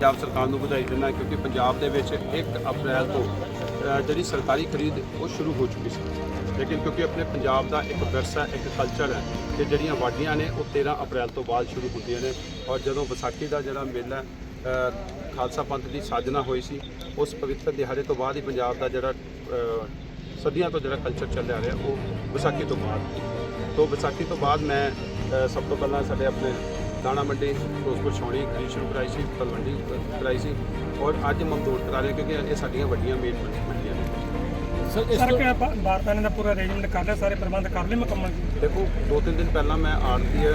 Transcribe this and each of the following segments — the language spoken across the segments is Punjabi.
ਪੰਜਾਬ ਸਰਕਾਰ ਨੂੰ ਵਧਾਈ ਦਿੰਦਾ ਕਿਉਂਕਿ ਪੰਜਾਬ ਦੇ ਵਿੱਚ 1 ਅਪ੍ਰੈਲ ਤੋਂ ਜਿਹੜੀ ਸਰਕਾਰੀ ਖਰੀਦ, ਉਹ ਸ਼ੁਰੂ ਹੋ ਚੁੱਕੀ ਸੀ। ਲੇਕਿਨ ਕਿਉਂਕਿ ਆਪਣੇ ਪੰਜਾਬ ਦਾ ਇੱਕ ਵਿਰਸਾ ਇੱਕ ਕਲਚਰ ਹੈ ਕਿ ਜਿਹੜੀਆਂ ਵਾਢੀਆਂ ਨੇ, ਉਹ 13 ਅਪ੍ਰੈਲ ਤੋਂ ਬਾਅਦ ਸ਼ੁਰੂ ਹੁੰਦੀਆਂ ਨੇ ਔਰ ਜਦੋਂ ਵਿਸਾਖੀ ਦਾ ਜਿਹੜਾ ਮੇਲਾ ਖਾਲਸਾ ਪੰਥ ਦੀ ਸਾਜਨਾ ਹੋਈ ਸੀ, ਉਸ ਪਵਿੱਤਰ ਦਿਹਾੜੇ ਤੋਂ ਬਾਅਦ ਹੀ ਪੰਜਾਬ ਦਾ ਜਿਹੜਾ ਸਦੀਆਂ ਤੋਂ ਜਿਹੜਾ ਕਲਚਰ ਚੱਲਿਆ ਰਿਹਾ, ਉਹ ਵਿਸਾਖੀ ਤੋਂ ਬਾਅਦ। ਤੋਂ ਵਿਸਾਖੀ ਤੋਂ ਬਾਅਦ ਮੈਂ ਸਭ ਤੋਂ ਪਹਿਲਾਂ ਸਾਡੇ ਆਪਣੇ ਦਾਣਾ ਮੰਡੀ ਫਿਰੋਜ਼ਪੁਰ ਛਾਉਣੀ ਖਰੀਦ ਸ਼ੁਰੂ ਕਰਾਈ ਸੀ ਤਲਵੰਡੀ ਕਰਾਈ ਸੀ ਔਰ ਅੱਜ ਮਮਦੂਰ ਕਰਾ ਰਹੇ ਕਿਉਂਕਿ ਇਹ ਸਾਡੀਆਂ ਵੱਡੀਆਂ ਮੇਨ ਮੰਡੀਆਂ ਨੇ ਸਰ ਇਸ ਤੋਂ ਕਿ ਬਾਰਦਾਨੇ ਦਾ ਪੂਰਾ ਅਰੇਂਜਮੈਂਟ ਕਰ ਲਿਆ ਸਾਰੇ ਪ੍ਰਬੰਧ ਕਰ ਲਏ ਮੁਕੰਮਲ ਦੇਖੋ ਦੋ ਤਿੰਨ ਦਿਨ ਪਹਿਲਾਂ ਮੈਂ ਆਰਤੀ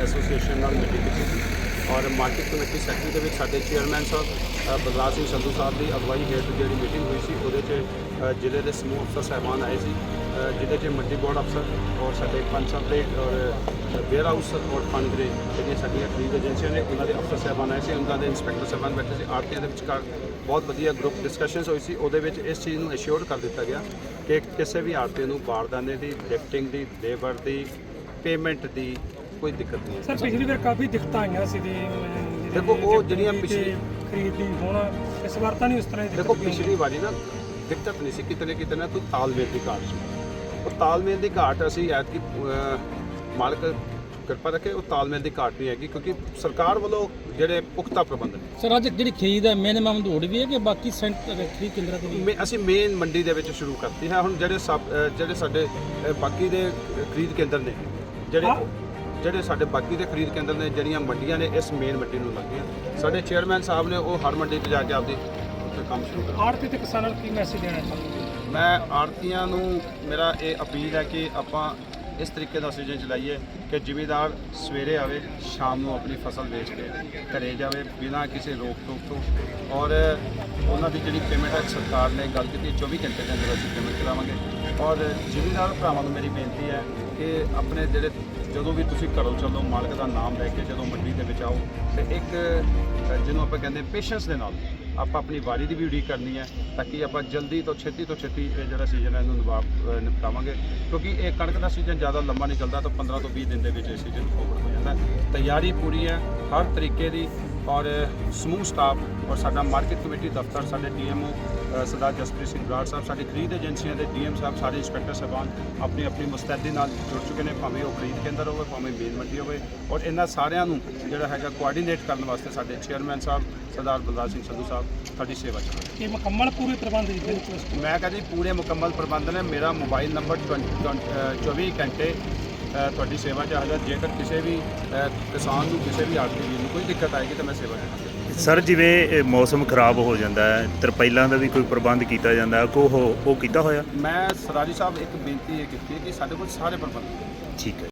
ਐਸੋਸੀਏਸ਼ਨ ਨਾਲ ਮੀਟਿੰਗ ਕੀਤੀ ਸੀ ਔਰ ਮਾਰਕੀਟ ਕਮੇਟੀ ਸੈਕਟਰੀ ਦੇ ਵਿੱਚ ਸਾਡੇ ਚੇਅਰਮੈਨ ਸਾਹਿਬ ਬਲਰਾਜ ਸਿੰਘ ਸੰਧੂ ਸਾਹਿਬ ਦੀ ਅਗਵਾਈ ਹੇਠ ਜਿਹੜੀ ਮੀਟਿੰਗ ਹੋਈ ਸੀ, ਉਹਦੇ 'ਚ ਜ਼ਿਲ੍ਹੇ ਦੇ ਸਮੂਹ ਅਫਸਰ ਸਾਹਿਬਾਨ ਆਏ ਸੀ ਜਿਹਦੇ 'ਚ ਮੰਡੀ ਬੋਰਡ ਅਫਸਰ ਔਰ ਸਾਡੇ ਪੰਜ ਸਾਹਿਬ ਦੇ ਔਰ ਵੇਅਰ ਹਾਊਸ ਔਰ ਫੰਡ ਦੇ ਜਿਹੜੀਆਂ ਸਾਡੀਆਂ ਖਰੀਦ ਏਜੰਸੀਆਂ ਨੇ, ਉਹਨਾਂ ਦੇ ਅਫਸਰ ਸਾਹਿਬਾਨ ਆਏ ਸੀ, ਉਹਨਾਂ ਦੇ ਇੰਸਪੈਕਟਰ ਸਾਹਿਬਾਨ ਬੈਠੇ ਸੀ ਆੜਤੀਆਂ ਦੇ ਵਿਚਕਾਰ ਬਹੁਤ ਵਧੀਆ ਗਰੁੱਪ ਡਿਸਕਸ਼ਨਸ ਹੋਈ ਸੀ, ਉਹਦੇ ਵਿੱਚ ਇਸ ਚੀਜ਼ ਨੂੰ ਅਸ਼ੋਰ ਕਰ ਦਿੱਤਾ ਗਿਆ ਕਿ ਕਿਸੇ ਵੀ ਆਰਤੀ ਨੂੰ ਬਾਰਦਾਨੇ ਦੀ ਲਿਫਟਿੰਗ ਦੀ, ਲੇਬਰ ਦੀ ਪੇਮੈਂਟ ਦੀ ਕੋਈ ਦਿੱਕਤ ਨਹੀਂ ਸਰ ਪਿਛਲੀ ਵਾਰ ਕਾਫੀ ਦਿੱਕਤਾਂ ਆਈਆਂ ਸੀ ਦੀ ਦੇਖੋ, ਉਹ ਜਿਹੜੀਆਂ ਪਿਛਲੀ- ਖਰੀਦ ਹੁਣ ਇਸ ਵਾਰ ਤਾਂ ਨਹੀਂ ਉਸ ਤਰ੍ਹਾਂ ਦੀ ਦੇਖੋ ਪਿਛਲੀ ਵਾਰੀ ਨਾ ਦਿੱਕਤ ਨਹੀਂ ਸੀ ਕਿਤੇ ਨਾ ਕਿਤੇ ਨਾ ਕੋਈ ਤਾਲਮੇਲ ਦੀ ਘਾਟ ਸੀ। ਉਹ ਤਾਲਮੇਲ ਦੀ ਘਾਟ ਅਸੀਂ ਐਤਕੀ ਅਹ, ਮਾਲਕ ਕਿਰਪਾ ਰੱਖੇ ਉਹ ਤਾਲਮੇਲ ਦੀ ਘਾਟ ਨਹੀਂ ਹੈਗੀ ਕਿਉਂਕਿ ਸਰਕਾਰ ਵੱਲੋਂ ਜਿਹੜੇ ਪੁਖਤਾ ਪ੍ਰਬੰਧ ਨੇ। ਸਰ ਅੱਜ ਜਿਹੜੀ ਖਰੀਦ ਹੈ ਮਿਨੀਮਮ ਦੌੜ ਵੀ ਹੈ ਕਿ ਬਾਕੀ ਸੈਂਟਰ ਖਰੀਦ ਕੇਂਦਰਾਂ ਤੇ ਵੀ? ਅਸੀਂ ਮੇਨ ਮੰਡੀ ਦੇ ਵਿੱਚ ਸ਼ੁਰੂ ਕਰਤੀ ਹੈ। ਹੁਣ ਜਿਹੜੇ ਜਿਹੜੇ ਸਾਡੇ ਬਾਕੀ ਦੇ ਖਰੀਦ ਕੇਂਦਰ ਨੇ ਜਿਹੜੇ ਜਿਹੜੇ ਸਾਡੇ ਬਾਕੀ ਦੇ ਖਰੀਦ ਕੇਂਦਰ ਨੇ ਜਿਹੜੀਆਂ ਮੰਡੀਆਂ ਨੇ ਇਸ ਮੇਨ ਮੰਡੀ ਨੂੰ ਲੱਗਦੀਆਂ ਸਾਡੇ ਚੇਅਰਮੈਨ ਸਾਹਿਬ ਨੇ ਉਹ ਹਰ ਮੰਡੀ 'ਚ ਜਾ ਕੇ ਆਪਦੀ ਉੱਥੇ ਕੰਮ ਸ਼ੁਰੂ ਕਰ ਆੜਤੀ ਤੇ ਕਿਸਾਨਾਂ ਨੂੰ ਕੀ ਮੈਸੇਜ ਦੇਣਾ ਚਾਹੁੰਦੇ ਮੈਂ ਆੜਤੀਆਂ ਨੂੰ ਮੇਰਾ ਇਹ ਅਪੀਲ ਹੈ ਕਿ ਆਪਾਂ ਇਸ ਤਰੀਕੇ ਦਾ ਸੀਜ਼ਨ ਚਲਾਈਏ ਕਿ ਜ਼ਿਮੀਦਾਰ ਸਵੇਰੇ ਆਵੇ ਸ਼ਾਮ ਨੂੰ ਆਪਣੀ ਫਸਲ ਵੇਚ ਕੇ ਘਰੇ ਜਾਵੇ ਬਿਨਾਂ ਕਿਸੇ ਰੋਕ ਟੋਕ ਤੋਂ। ਔਰ ਉਹਨਾਂ ਦੀ ਜਿਹੜੀ ਪੇਮੈਂਟ ਹੈ ਸਰਕਾਰ ਨੇ ਗੱਲ ਕੀਤੀ 24 ਘੰਟੇ ਦੇ ਅੰਦਰ ਅਸੀਂ ਪੇਮੈਂਟ ਕਰਾਵਾਂਗੇ। ਔਰ ਜ਼ਿਮੀਦਾਰ ਭਰਾਵਾਂ ਨੂੰ ਮੇਰੀ ਬੇਨਤੀ ਹੈ ਕਿ ਆਪਣੇ ਜਿਹੜੇ ਜਦੋਂ ਵੀ ਤੁਸੀਂ ਘਰੋਂ ਚੱਲੋ, ਮਾਲਕ ਦਾ ਨਾਮ ਲੈ ਕੇ ਜਦੋਂ ਮੰਡੀ ਦੇ ਵਿੱਚ ਆਓ, ਤੇ ਇੱਕ ਜਿਹਨੂੰ ਆਪਾਂ ਕਹਿੰਦੇ ਪੇਸ਼ੈਂਸ ਦੇ ਨਾਲ ਆਪਾਂ ਆਪਣੀ ਵਾਰੀ ਦੀ ਵੀ ਉਡੀਕ ਕਰਨੀ ਹੈ, ਤਾਂ ਕਿ ਆਪਾਂ ਜਲਦੀ ਤੋਂ ਛੇਤੀ ਤੋਂ ਛੇਤੀ ਇਹ ਜਿਹੜਾ ਸੀਜ਼ਨ ਹੈ ਇਹਨੂੰ ਨਿਭਾ- ਨਿਪਟਾਵਾਂਗੇ। ਕਿਉਂਕਿ ਇਹ ਕਣਕ ਦਾ ਸੀਜ਼ਨ ਜ਼ਿਆਦਾ ਲੰਬਾ ਨਹੀਂ ਚੱਲਦਾ, ਤਾਂ 15 ਤੋਂ 20 ਦਿਨ ਦੇ ਵਿੱਚ ਇਹ ਸੀਜ਼ਨ ਓਵਰ ਹੋ ਜਾਂਦਾ ਤਿਆਰੀ ਪੂਰੀ ਹੈ, ਹਰ ਤਰੀਕੇ ਦੀ ਔਰ ਸਮੂਹ ਸਟਾਫ ਔਰ ਸਾਡਾ ਮਾਰਕੀਟ ਕਮੇਟੀ ਦਫ਼ਤਰ ਸਾਡੇ ਡੀਐਮਓ ਸਰਦਾਰ ਜਸਪ੍ਰੀਤ ਸਿੰਘ ਬਰਾੜ ਸਾਹਿਬ ਸਾਡੀ ਖਰੀਦ ਏਜੰਸੀਆਂ ਦੇ ਡੀਐਮ ਸਾਹਿਬ ਸਾਰੇ ਇੰਸਪੈਕਟਰ ਸਾਹਿਬਾਨ ਆਪਣੀ ਆਪਣੀ ਮੁਸਤੈਦੀ ਨਾਲ ਜੁੜ ਚੁੱਕੇ ਨੇ ਭਾਵੇਂ ਉਹ ਖਰੀਦ ਕੇਂਦਰ ਹੋਵੇ ਭਾਵੇਂ ਮੇਨ ਮੰਡੀ ਹੋਵੇ ਔਰ ਇਹਨਾਂ ਸਾਰਿਆਂ ਨੂੰ ਜਿਹੜਾ ਹੈਗਾ ਕੋਆਰਡੀਨੇਟ ਕਰਨ ਵਾਸਤੇ ਸਾਡੇ ਚੇਅਰਮੈਨ ਸਾਹਿਬ ਸਰਦਾਰ ਬਲਰਾਜ ਸਿੰਘ ਸੰਧੂ ਸਾਹਿਬ ਸਾਡੀ ਸੇਵਾ ਚ ਹਨ। ਇਹ ਮੁਕੰਮਲ ਪੂਰੇ ਪ੍ਰਬੰਧ ਜੀ ਮੈਂ ਕਹਿੰਦੀ ਪੂਰੇ ਮੁਕੰਮਲ ਪ੍ਰਬੰਧ ਨੇ ਮੇਰਾ ਮੋਬਾਈਲ ਨੰਬਰ 24 ਘੰਟੇ ਤੁਹਾਡੀ ਸੇਵਾ 'ਚ ਹਾਜ਼ਰ ਜੇਕਰ ਕਿਸੇ ਵੀ ਕਿਸਾਨ ਨੂੰ ਕਿਸੇ ਵੀ ਆੜਤੀ ਨੂੰ ਕੋਈ ਦਿੱਕਤ ਆਏਗੀ ਤਾਂ ਮੈਂ ਸੇਵਾ ਹਾਜ਼ਰ ਸਰ ਜਿਵੇਂ ਮੌਸਮ ਖਰਾਬ ਹੋ ਜਾਂਦਾ ਹੈ ਤਰਪਾਈਲਾਂ ਦਾ ਵੀ ਕੋਈ ਪ੍ਰਬੰਧ ਕੀਤਾ ਜਾਂਦਾ ਹੈ ਕੋ ਉਹ ਕੀਤਾ ਹੋਇਆ? ਮੈਂ ਸਰਾਰੀ ਸਾਹਿਬ ਇੱਕ ਬੇਨਤੀ ਇਹ ਕੀਤੀ ਹੈ ਕਿ ਸਾਡੇ ਕੋਲ ਸਾਰੇ ਪ੍ਰਬੰਧ। ਠੀਕ ਹੈ।